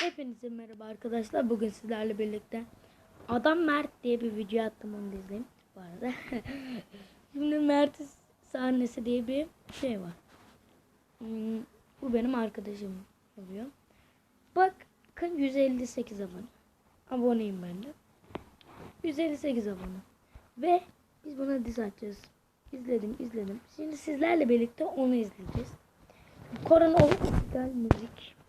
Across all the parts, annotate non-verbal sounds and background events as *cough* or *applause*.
Hepinize merhaba arkadaşlar. Bugün sizlerle birlikte Adam Mert diye bir video attım onu izleyin bu arada. *laughs* Şimdi Mert sahnesi diye bir şey var. Hmm, bu benim arkadaşım oluyor. Bakın 158 abone. Aboneyim ben de. 158 abone. Ve biz buna diz açacağız. İzledim izledim. Şimdi sizlerle birlikte onu izleyeceğiz. Korona Official Müzik.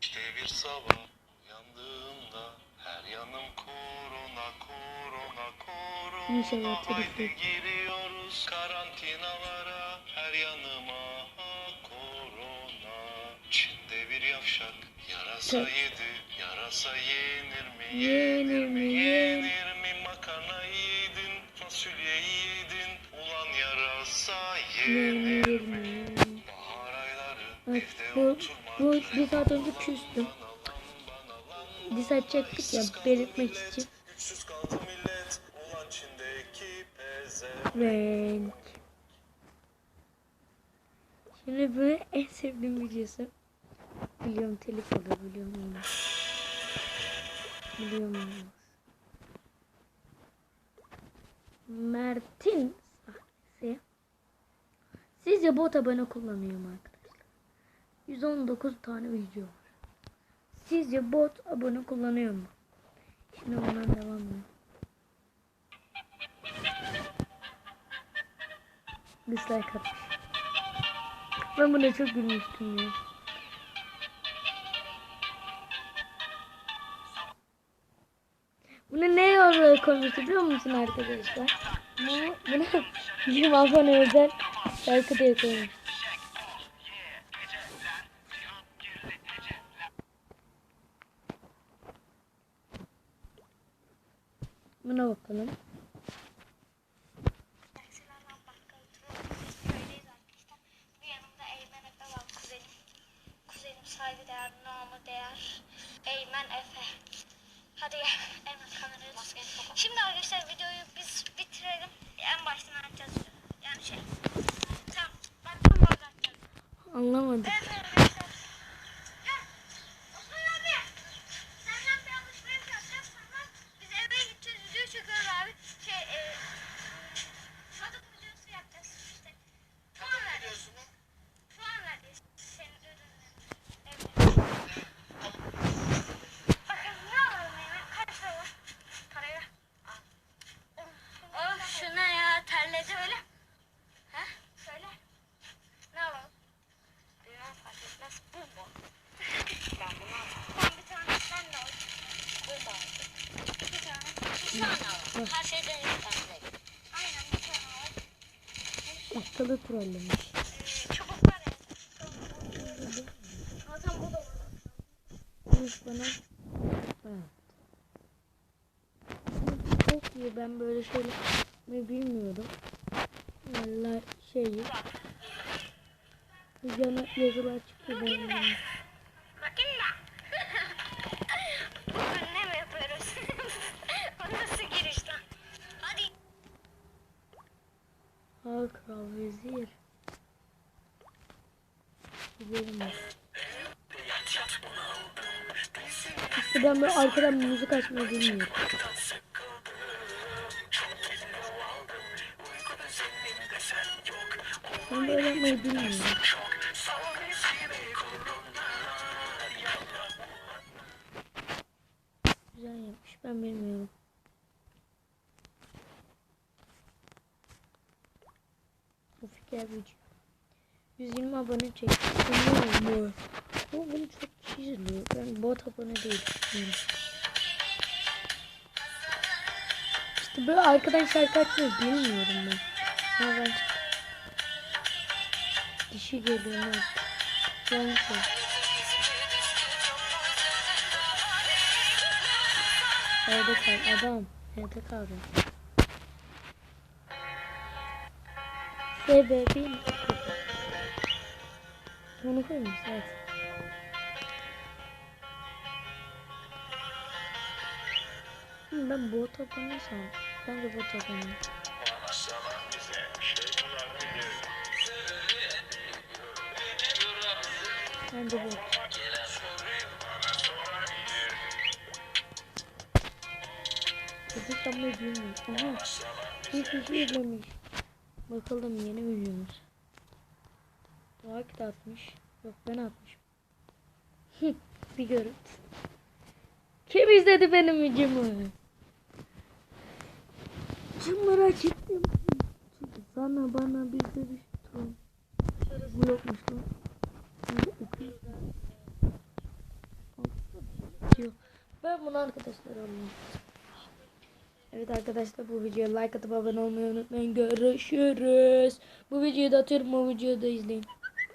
İşte bir sabah uyandığımda her yanım korona korona korona. İnşallah Haydi giriyoruz karantinalara. Her yanıma ha, korona. Çin'de bir yavşak yarasa Evet. yedi. Yarasa yenir mi Yenir mi yenir mi? Makarna yedin fasulye yedin. Ulan yarasa yenir mi? Bahar ayları evde bu, oturmak bu bir saat önce küstüm. Diz açacaktık ya belirtmek için. Renk. Şimdi bu en sevdiğim videosu. Biliyorum telif olur biliyorum olmaz. Biliyorum olmaz. Mert'in sahnesi. Sizce bot abone kullanıyor mu arkadaşlar? 119 tane video var. Sizce bot abone kullanıyor mu? Şimdi bundan devam edelim. Dislike atmış. Ben buna çok gülmüştüm ya. Bunu ne yolla koymuştu biliyor musun arkadaşlar? Bu, bunu *laughs* 20 abone özel şarkı diye koymuş. Kuzenim. Kuzenim sahibi değer, namı değer. Eymen Efe. Hadi gel Eymen kamerayı tut. Şimdi arkadaşlar videoyu biz bitirelim. En baştan açacağız. Yani şey. Tamam. Başlatacağız. Anlamadım arkadaşlar. Gel. Osman abi. Senden bir alışveriş yapacağız sonra biz eve gideceğiz. Video çekiyoruz abi. Şey e, Tadım videosu yapacağız işte. Puan vereceğiz. Puan vereceğiz. Senin ürünün. Evet. Bakın ne alalım yani? Kaç lira var? Paraya. Al. Oğlum şuna ya terledi öyle. Ha? Söyle. Ne alalım? Bilmem fark etmez. Bu mu? Ben bunu alayım. Ben bir tane sen de al. Bu da al. Bir tane. Bir tane al. Her şeyden de. Aynen bir tane trollemiş. Var ya. Zaten bu da var. Bana Evet. Çok iyi ben böyle şöyle ne bilmiyorum. Valla şey yana yazılar çıktı benim. Bakın da. Bugün ne mi yapıyoruz? Bu nasıl giriş lan? Hadi. Kral vezir. Gidelim. Böyle arkadan müzik açmayı bilmiyorum. Ben böyle yapmayı bilmiyorum. Güzel yapmış ben bilmiyorum. Fikir video. 120 abone oldu? Bu bunu çok kişi. Ben bot abone değil. Yani. İşte böyle arkadan şarkı açmayı bilmiyorum ben. Ben Dişi geliyor? Yanlış. Evde kal adam. Evde kaldı. Sebebim. Bunu koymuş evet. Hı, Ben bot abone sandım. Bence bot abone. Bence bu. Köpek yapmayı bilmiyor. Aha. Bir kişi izlemiş. Bakalım yeni videomuz. De atmış. Yok ben atmışım. bir görüntü. Kim izledi benim videomu? Çok merak ettim. Sana bana bir de bir. Bu yokmuş lan. Ben bunu arkadaşlar alayım. Evet arkadaşlar bu videoya like atıp abone olmayı unutmayın. Görüşürüz. Bu videoyu da atıyorum. Bu videoyu da izleyin.